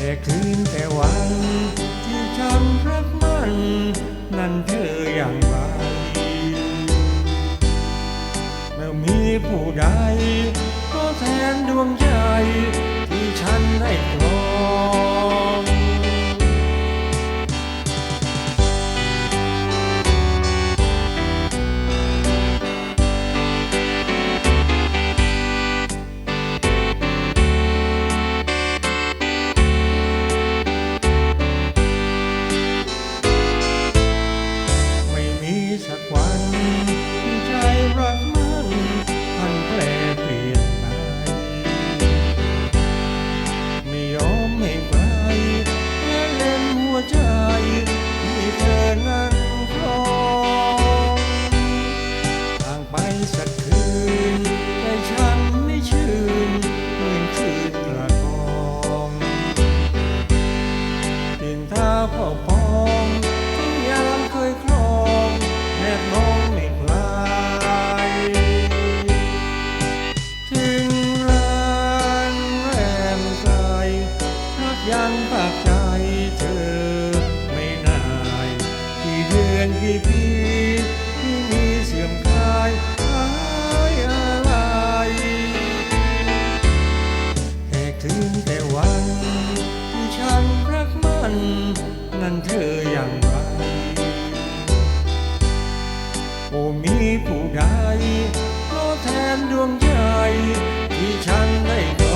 แต่คืนแต่วันที่ฉันรักมัน นั้นเธออย่างไรแมื่อมีผู้ใดก็แทนดวงใจ งกี่ปีที่มีเสื่อมคลายายอะไรแต่ถึงแต่วันที่ฉันรักมัน นั้นเธออย่างไรโอ้มีผู้ใดก็แทนดวงใจที่ฉันได้